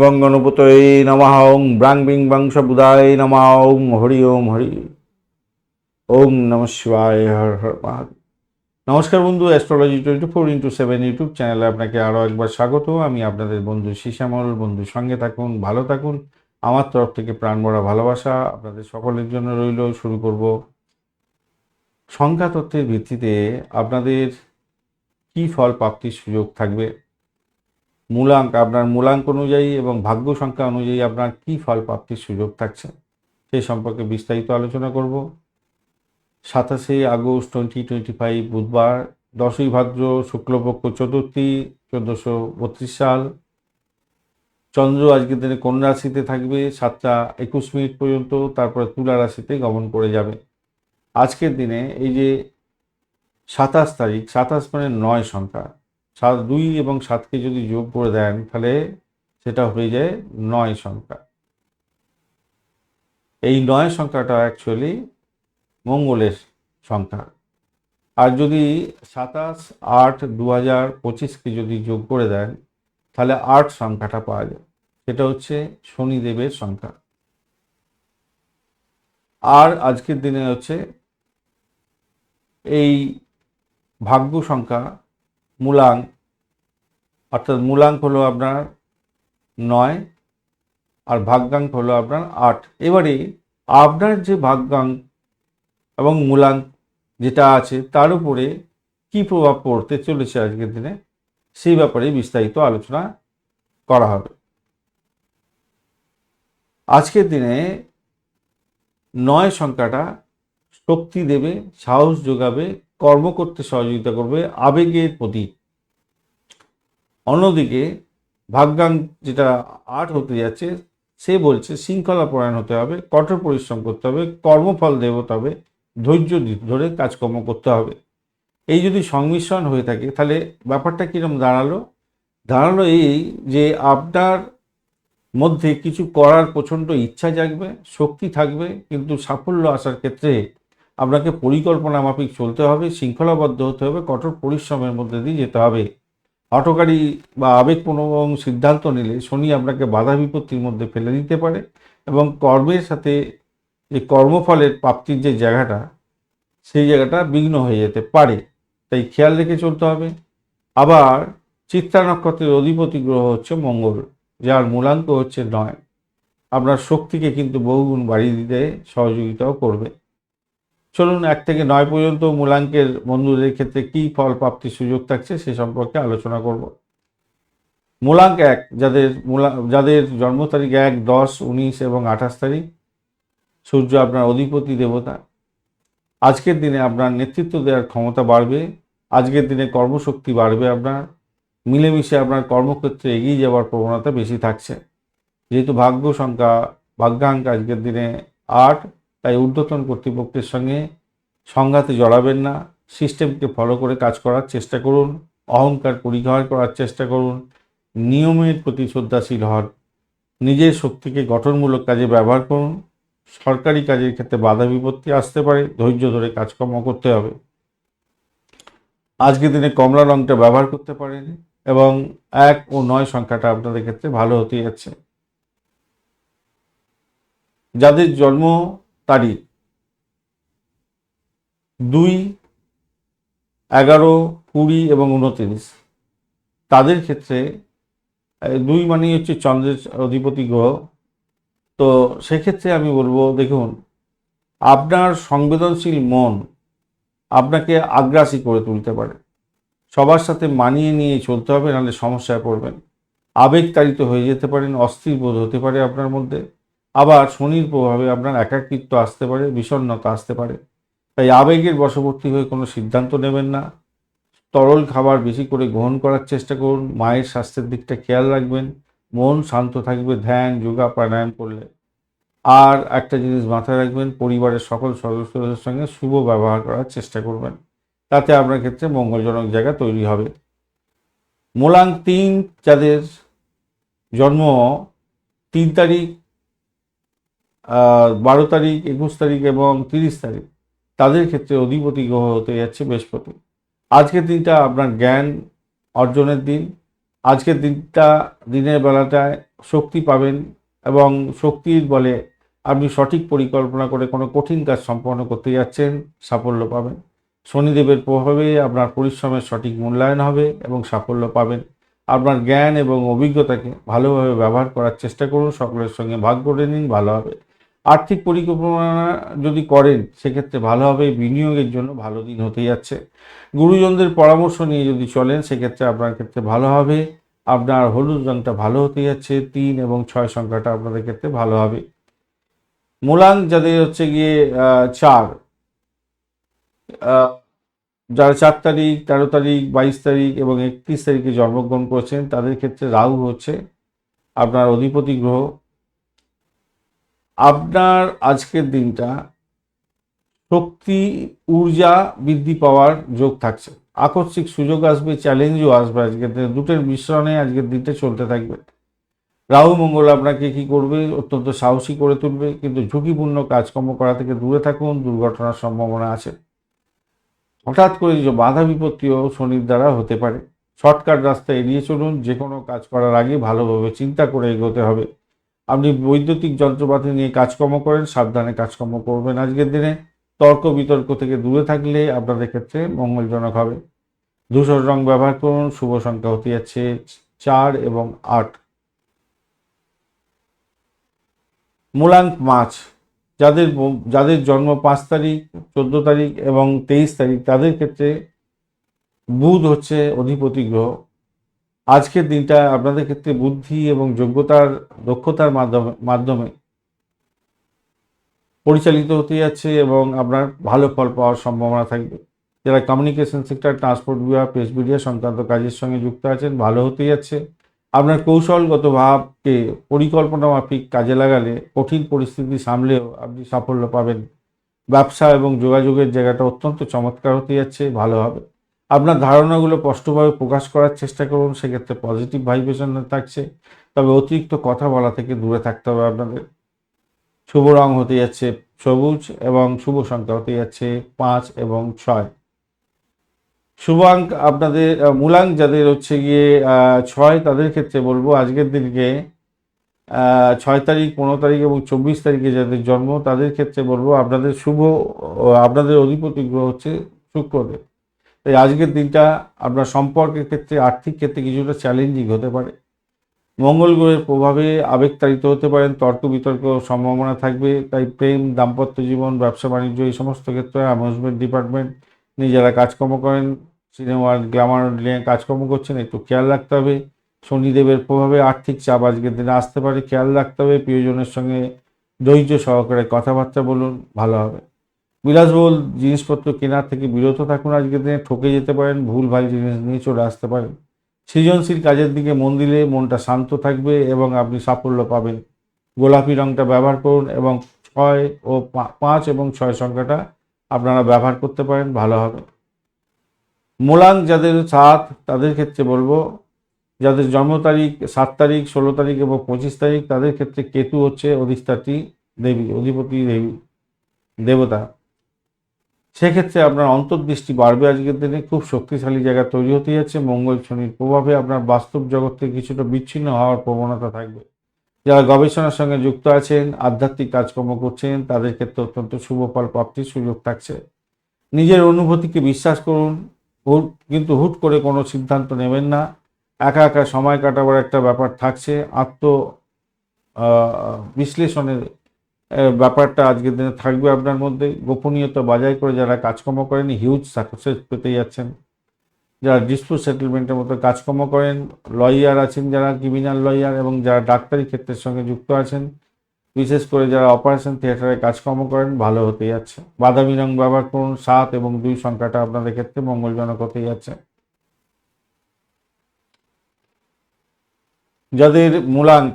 গং গণপতয়ে নমঃ ওং ব্রাং বিং বংশ বুধায় নমঃ ওং হরি ওম হরি ওম নম শিবায় হর হর মহাদেব। নমস্কার বন্ধু astrology twenty four into seven YouTube চ্যানেলে আপনাকে আরও একবার স্বাগত। আমি আপনাদের বন্ধু শিশামল বন্ধুর সঙ্গে থাকুন, ভালো থাকুন। আমার তরফ থেকে প্রাণ ভরা ভালোবাসা আপনাদের সকলের জন্য রইল। শুরু করব সংখ্যা তত্ত্বের ভিত্তিতে আপনাদের কি ফল প্রাপ্তির সুযোগ থাকবে? মূলাঙ্ক, আপনার মূলাঙ্ক অনুযায়ী এবং ভাগ্য সংখ্যা অনুযায়ী আপনার কি ফল প্রাপ্তির সুযোগ থাকছে? সেই সম্পর্কে বিস্তারিত আলোচনা করব। সাতাশে আগস্ট টোয়েন্টি টোয়েন্টি ফাইভ বুধবার, দশই ভাদ্র শুক্লপক্ষ চতুর্থী, চোদ্দোশো বত্রিশ সাল। চন্দ্র আজকের দিনে কন্যা রাশিতে থাকবে, সাতটা একুশ মিনিট পর্যন্ত, তারপরে তুলা রাশিতে গমন করে যাবে। আজকের দিনে এই যে সাতাশ তারিখ, সাতাশ মানে নয় সংখ্যা। সাত দুই এবং সাতকে যদি যোগ করে দেন, তাহলে সেটা হয়ে যায় নয় সংখ্যা। এই নয় সংখ্যাটা অ্যাকচুয়ালি মঙ্গলের সংখ্যা। আর যদি সাতাশ আট দু হাজার পঁচিশকে যদি যোগ করে দেন, তাহলে আট সংখ্যাটা পাওয়া যায়। সেটা হচ্ছে শনিদেবের সংখ্যা। আর আজকের দিনে হচ্ছে এই ভাগ্য সংখ্যা মূলাঙ্ক অর্থাৎ মূলাঙ্ক হলো আপনার নয় আর ভাগ্যাঙ্ক হলো আপনার আট। এবারে আপনার যে ভাগ্যাঙ্ক এবং মূলাঙ্ক যেটা আছে তার উপরে কী প্রভাব পড়তে চলেছে আজকের দিনে, সেই ব্যাপারে বিস্তারিত আলোচনা করা হবে। আজকের দিনে নয় সংখ্যাটা শক্তি দেবে, সাহস যোগাবে কর্ম করতে সহযোগিতা করবে আবেগের প্রতীক অন্যদিকে ভাগ্যাঙ্ক যেটা আট হতে যাচ্ছে, সে বলছে, শৃঙ্খলা পরায়ণ হতে হবে, কঠোর পরিশ্রম করতে হবে, কর্মফল দেবতে হবে ধৈর্য ধরে কাজকর্ম করতে হবে। এই যদি সংমিশ্রণ হয়ে থাকে, তাহলে ব্যাপারটা কীরকম দাঁড়াল? দাঁড়াল এই যে আপনার মধ্যে কিছু করার প্রচণ্ড ইচ্ছা জাগবে, শক্তি থাকবে, কিন্তু সাফল্য আসার ক্ষেত্রে আপনাকে পরিকল্পনা মাফিক চলতে হবে, শৃঙ্খলাবদ্ধ হতে হবে, কঠোর পরিশ্রমের মধ্যে দিয়ে যেতে হবে। হটকারী বা আবেগপ্রবণ সিদ্ধান্ত নিলে শনি আপনাকে বাধা বিপত্তির মধ্যে ফেলে দিতে পারে এবং কর্মের সাথে যে কর্মফলের প্রাপ্তির যে জায়গাটা, সেই জায়গাটা বিঘ্ন হয়ে যেতে পারে। তাই খেয়াল রেখে চলতে হবে। আবার চিত্রা নক্ষত্রের অধিপতি গ্রহ হচ্ছে মঙ্গল, যার মূলাঙ্ক হচ্ছে নয়। আপনার শক্তিকে কিন্তু বহুগুণ বাড়িয়ে দিতে সহযোগিতাও করবে। চলুন, এক থেকে নয় পর্যন্ত মূলাঙ্কের বন্ধুদের ক্ষেত্রে কী ফল প্রাপ্তির সুযোগ থাকছে সে সম্পর্কে আলোচনা করব। মূলাঙ্ক এক, যাদের মূলা, যাদের জন্ম তারিখ এক, দশ, উনিশ এবং আঠাশ তারিখ, সূর্য আপনার অধিপতি দেবতা। আজকের দিনে আপনার নেতৃত্ব দেওয়ার ক্ষমতা বাড়বে, আজকের দিনে কর্মশক্তি বাড়বে আপনার, মিলেমিশে আপনার কর্মক্ষেত্রে এগিয়ে যাওয়ার প্রবণতা বেশি থাকছে। যেহেতু ভাগ্য সংখ্যা, ভাগ্যাঙ্ক আজকের দিনে আট তাই ঊর্ধ্বতন কর্তৃপক্ষের সঙ্গে সংঘাতে জড়াবেন না। সিস্টেমকে ফলো করে কাজ করার চেষ্টা করুন। অহংকার পরিহার করার চেষ্টা করুন। নিয়মের প্রতি শ্রদ্ধাশীল হন। নিজের শক্তিকে গঠনমূলক কাজে ব্যবহার করুন। সরকারি কাজের ক্ষেত্রে বাধা বিপত্তি আসতে পারে। ধৈর্য ধরে কাজকর্ম করতে হবে। আজকের দিনে কমলা রঙটা ব্যবহার করতে পারেন এবং এক ও নয় সংখ্যাটা আপনাদের ক্ষেত্রে ভালো হতে যাচ্ছে। যাদের জন্ম তারিখ। দুই, এগারো, কুড়ি এবং উনত্রিশ তাদের ক্ষেত্রে দুই মানেই হচ্ছে চন্দ্রের অধিপতি গ্রহ। তো সেক্ষেত্রে আমি বলব, দেখুন, আপনার সংবেদনশীল মন আপনাকে আগ্রাসী করে তুলতে পারে। সবার সাথে মানিয়ে নিয়ে চলতে হবে, নাহলে সমস্যায় পড়বেন। আবেগতাড়িত হয়ে যেতে পারেন, অস্থির বোধ হতে পারে আপনার মধ্যে। আবার শনির প্রভাবে আপনার একাকিত্ব আসতে পারে, বিষণ্ণতা আসতে পারে। তাই আবেগের বশবর্তী হয়ে কোনো সিদ্ধান্ত নেবেন না। তরল খাবার বেশি করে গ্রহণ করার চেষ্টা করুন, মায়ের স্বাস্থ্যের দিকটা খেয়াল রাখবেন, মন শান্ত থাকবে ধ্যান, যোগা, প্রাণায়াম করলে। আর একটা জিনিস মাথায় রাখবেন, পরিবারের সকল সদস্যদের সঙ্গে শুভ ব্যবহার করার চেষ্টা করবেন। তাতে আপনার ক্ষেত্রে মঙ্গলজনক জায়গা তৈরি হবে। মোলাং তিন, যাদের জন্ম তিন তারিখ বারো তারিখ, একুশ তারিখ এবং তিরিশ তারিখ, তাদের ক্ষেত্রে অধিপতি গ্রহ হতে যাচ্ছে বৃহস্পতি। আজকের দিনটা আপনার জ্ঞান অর্জনের দিন। আজকের দিনটা, দিনের বেলাটায় শক্তি পাবেন এবং শক্তির বলে আপনি সঠিক পরিকল্পনা করে কোনো কঠিন কাজ সম্পন্ন করতে যাচ্ছেন, সাফল্য পাবেন। শনিদেবের প্রভাবে আপনার পরিশ্রমের সঠিক মূল্যায়ন হবে এবং সাফল্য পাবেন। আপনার জ্ঞান এবং অভিজ্ঞতাকে ভালোভাবে ব্যবহার করার চেষ্টা করুন, সকলের সঙ্গে ভাগ করে নিন, ভালো হবে। আর্থিক পরিকল্পনা যদি করেন, সেক্ষেত্রে ভালো হবে, বিনিয়োগের জন্য ভালো দিন হতে যাচ্ছে। গুরুজনদের পরামর্শ নিয়ে যদি চলেন, সেক্ষেত্রে আপনার ক্ষেত্রে ভালো হবে। আপনার হলুদ রঙটা ভালো হতে যাচ্ছে, তিন এবং ছয় সংখ্যাটা আপনাদের ক্ষেত্রে ভালো হবে। মূলাং যাদের হচ্ছে গিয়ে চার যারা চার তারিখ, তেরো তারিখ, বাইশ তারিখ এবং একত্রিশ তারিখে জন্মগ্রহণ করেছেন, তাদের ক্ষেত্রে রাহু হচ্ছে আপনার অধিপতি গ্রহ। আপনার আজকের দিনটা শক্তি, ঊর্জা, বৃদ্ধি পাওয়ার যোগ থাকছে। আকস্মিক সুযোগ আসবে চ্যালেঞ্জও আসবে আজকের দিনে। দুটোর মিশ্রণে আজকের দিনটা চলতে থাকবে। রাহু, মঙ্গল আপনাকে কি করবে? অত্যন্ত সাহসী করে তুলবে, কিন্তু ঝুঁকিপূর্ণ কাজকর্ম করা থেকে দূরে থাকুন, দুর্ঘটনার সম্ভাবনা আছে। হঠাৎ করে যে বাধা বিপত্তিও শনির দ্বারা হতে পারে। শর্টকাট রাস্তা এড়িয়ে চলুন যে কোনো কাজ করার আগে ভালোভাবে চিন্তা করে এগোতে হবে। আপনি বৈদ্যুতিক যন্ত্রপাতি নিয়ে কাজকর্ম করেন, সাবধানে কাজকর্ম করবেন। আজকের দিনে তর্ক বিতর্ক থেকে দূরে থাকলে আপনাদের ক্ষেত্রে মঙ্গলজনক হবে। ধূসর রং ব্যবহার করুন, শুভ সংখ্যা হতে যাচ্ছে চার এবং আট। মূলাঙ্ক মাছ, যাদের যাদের জন্ম পাঁচ তারিখ, চোদ্দ তারিখ এবং তেইশ তারিখ, তাদের ক্ষেত্রে বুধ হচ্ছে অধিপতি গ্রহ। আজকের দিনটা আপনাদের ক্ষেত্রে বুদ্ধি এবং যোগ্যতার, দক্ষতার মাধ্যমে মাধ্যমে পরিচালিত হতে যাচ্ছে এবং আপনার ভালো ফল পাওয়ার সম্ভাবনা থাকবে। যারা কমিউনিকেশন সেক্টর ট্রান্সপোর্ট বিভাগ প্রেস মিডিয়া সংক্রান্ত কাজের সঙ্গে যুক্ত আছেন, ভালো হতে যাচ্ছে। আপনার কৌশলগত ভাবকে পরিকল্পনা মাফিক কাজে লাগালে কঠিন পরিস্থিতি সামলেও আপনি সাফল্য পাবেন। ব্যবসা এবং যোগাযোগের জায়গাটা অত্যন্ত চমৎকার হতে যাচ্ছে, ভালো হবে। আপনার ধারণাগুলো স্পষ্টভাবে প্রকাশ করার চেষ্টা করুন, সেক্ষেত্রে পজিটিভ ভাইব্রেশন থাকছে। তবে অতিরিক্ত কথা বলা থেকে দূরে থাকতে হবে আপনাদের। শুভ রং হতে যাচ্ছে সবুজ এবং শুভ সংখ্যা হতে যাচ্ছে পাঁচ এবং ছয়। শুভাঙ্ক আপনাদের মূলাঙ্ক যাদের হচ্ছে গিয়ে ছয়, তাদের ক্ষেত্রে বলব আজকের দিনকে ছয় তারিখ, পনেরো তারিখ এবং চব্বিশ তারিখে যাদের জন্ম, তাদের ক্ষেত্রে বলব আপনাদের শুভ আপনাদের অধিপতি গ্রহ হচ্ছে শুক্রদেব। তাই আজকের দিনটা আপনার সম্পর্কের ক্ষেত্রে, আর্থিক ক্ষেত্রে কিছুটা চ্যালেঞ্জিং হতে পারে। মঙ্গল গ্রহের প্রভাবে আবেগতাড়িত হতে পারেন, তর্ক বিতর্ক সম্ভাবনা থাকবে, তাই প্রেম, দাম্পত্য জীবন, ব্যবসা বাণিজ্য এই সমস্ত ক্ষেত্রে অ্যামেজমেন্ট ডিপার্টমেন্ট নিয়ে যারা কাজকর্ম করেন। সিনেমা গ্ল্যামার নিয়ে কাজকর্ম করছেন, একটু খেয়াল রাখতে হবে। শনিদেবের প্রভাবে আর্থিক চাপ আজকের দিনে আসতে পারে, খেয়াল রাখতে হবে। প্রিয়জনের সঙ্গে ধৈর্য সহকারে কথাবার্তা বলুন, ভালো হবে। বিলাসবহুল জিনিসপত্র কেনার থেকে বিরত থাকুন আজকের দিনে, ঠকে যেতে পারেন, ভুল ভালো জিনিস নিয়ে চলে আসতে পারেন। সৃজনশীল কাজের দিকে মন দিলে মনটা শান্ত থাকবে এবং আপনি সাফল্য পাবেন। গোলাপি রঙটা ব্যবহার করুন এবং ছয় ও পাঁচ এবং ছয় সংখ্যাটা আপনারা ব্যবহার করতে পারেন, ভালো হবে। মূলাং যাদের সাত, তাদের ক্ষেত্রে বলব, যাদের জন্ম তারিখ সাত তারিখ, ষোলো তারিখ এবং পঁচিশ তারিখ, তাদের ক্ষেত্রে কেতু হচ্ছে অধিষ্ঠাত্রী দেবী, অধিপতি দেবী, দেবতা। সেক্ষেত্রে আপনার অন্তর্দৃষ্টি বাড়বে আজকের দিনে। খুব শক্তিশালী জায়গা তৈরি হতে যাচ্ছে। মঙ্গল শনির প্রভাবে আপনার বাস্তব জগৎ থেকে কিছুটা বিচ্ছিন্ন হওয়ার প্রবণতা থাকবে। যারা গবেষণার সঙ্গে যুক্ত আছেন, আধ্যাত্মিক কাজকর্ম করছেন, তাদের ক্ষেত্রে অত্যন্ত শুভ ফল প্রাপ্তির সুযোগ থাকছে। নিজের অনুভূতিকে বিশ্বাস করুন। কিন্তু হুট করে কোনো সিদ্ধান্ত নেবেন না। একা একা সময় কাটাবার একটা ব্যাপার থাকছে। আত্ম বিশ্লেষণের ব্যাপারটা আজকের দিনে থাকবে আপনার মধ্যে। গোপনীয়তা বজায় করে যারা কাজকর্ম করেন হিউজ সাকসেস পেতে যাচ্ছেন। যারা ডিসপুট সেটেলমেন্টের মতো কাজকর্ম করেন লয়ার আছেন যারা ক্রিমিনাল লয়ার এবং যারা ডাক্তারি ক্ষেত্রের সঙ্গে যুক্ত আছেন, বিশেষ করে যারা অপারেশন থিয়েটারে কাজকর্ম করেন, ভালো হতে যাচ্ছে। বাদামি রং ব্যবহার করুন, সাত এবং দুই সংখ্যাটা আপনাদের ক্ষেত্রে মঙ্গলজনক হতে যাচ্ছে। যাদের মূলাঙ্ক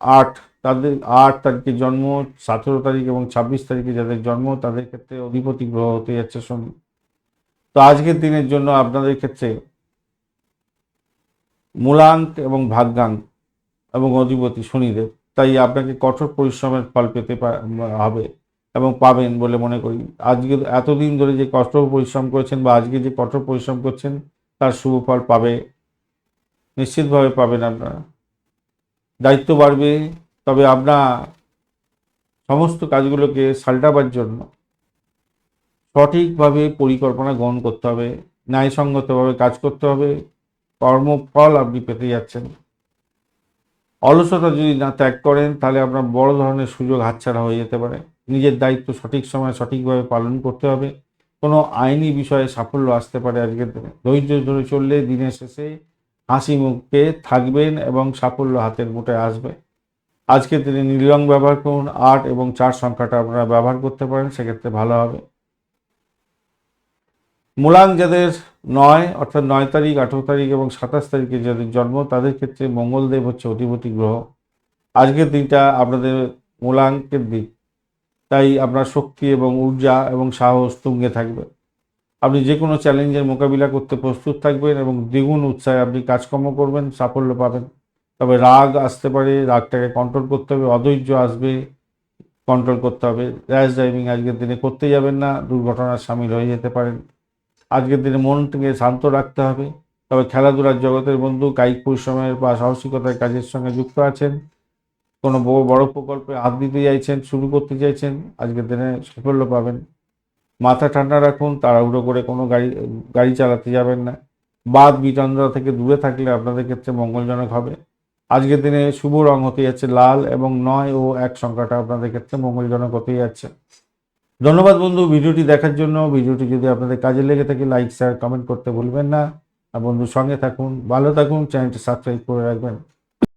আট তাদের আট তারিখে জন্ম, সতেরো তারিখ এবং ছাব্বিশ তারিখে যাদের জন্ম, তাদের ক্ষেত্রে অধিপতি গ্রহ হতে যাচ্ছে শনি। তো আজকের দিনের জন্য আপনাদের ক্ষেত্রে মূলাঙ্ক এবং ভাগ্যাঙ্ক এবং অধিপতি শনিদেব, তাই আপনাকে কঠোর পরিশ্রমের ফল পেতে হবে এবং পাবেন বলে মনে করি। আজকে এতদিন ধরে যে কঠোর পরিশ্রম করেছেন বা আজকে যে কঠোর পরিশ্রম করছেন, তার শুভ ফল পাবে, নিশ্চিতভাবে পাবেন আপনারা। দায়িত্ব বাড়বে তবে আপনার সমস্ত কাজগুলোকে সাল্টাবার জন্য সঠিকভাবে পরিকল্পনা গ্রহণ করতে হবে, ন্যায়সঙ্গতভাবে কাজ করতে হবে, কর্মফল আপনি পেতে যাচ্ছেন। অলসতা যদি না ত্যাগ করেন, তাহলে আপনার বড় ধরনের সুযোগ হাতছাড়া হয়ে যেতে পারে। নিজের দায়িত্ব সঠিক সময় সঠিকভাবে পালন করতে হবে। কোনো আইনি বিষয়ে সাফল্য আসতে পারে আজকের দিনে। ধৈর্য ধরে চললে দিনের শেষে হাসি মুখে থাকবেন এবং সাফল্য হাতের মুঠে আসবে। আজকের দিনে নীল রং ব্যবহার করুন, আট এবং চার সংখ্যাটা আপনারা ব্যবহার করতে পারেন, সেক্ষেত্রে ভালো হবে। মূলাং যাদের নয়, অর্থাৎ নয় তারিখ, আঠেরো তারিখ এবং সাতাশ তারিখে যাদের জন্ম, তাদের ক্ষেত্রে মঙ্গলদেব হচ্ছে অধিপতি গ্রহ। আজকের দিনটা আপনাদের মূলাঙ্কের দিক। তাই আপনার শক্তি এবং ঊর্জা এবং সাহস তুঙ্গে থাকবে। আপনি যে কোনো চ্যালেঞ্জের মোকাবিলা করতে প্রস্তুত থাকবেন এবং দ্বিগুণ উৎসাহে আপনি কাজকর্ম করবেন, সাফল্য পাবেন। তবে রাগ আসতে পারে, রাগটাকে কন্ট্রোল করতে হবে, অধৈর্য আসবে কন্ট্রোল করতে হবে। র্যাশ ড্রাইভিং আজকের দিনে করতে যাবেন না, দুর্ঘটনার সামিল হয়ে যেতে পারেন। আজকের দিনে মনটাকে শান্ত রাখতে হবে। তবে খেলাধুলার জগতের বন্ধু কায়িক পরিশ্রমের বা সাহসিকতার কাজের সঙ্গে যুক্ত আছেন। কোনো বড় প্রকল্পে হাত দিতে চাইছেন, শুরু করতে চাইছেন, আজকের দিনে সাফল্য পাবেন। মাথা ঠান্ডা রাখুন, তাড়াহুড়ো করে কোনো গাড়ি গাড়ি চালাতে যাবেন না। বাদ বিতন্দ্রা থেকে দূরে থাকলে আপনাদের ক্ষেত্রে মঙ্গলজনক হবে। আজকের দিনে শুভ রং হতে যাচ্ছে লাল এবং নয় ও এক সংখ্যাটা আপনাদের ক্ষেত্রে মঙ্গলজনক হতে যাচ্ছে। ধন্যবাদ বন্ধু, ভিডিওটি দেখার জন্য। ভিডিওটি যদি আপনাদের কাজে লেগে থাকে, লাইক শেয়ার কমেন্ট করতে ভুলবেন না। আর বন্ধুর সঙ্গে থাকুন, ভালো থাকুন, চ্যানেলটি সাবস্ক্রাইব করে রাখবেন।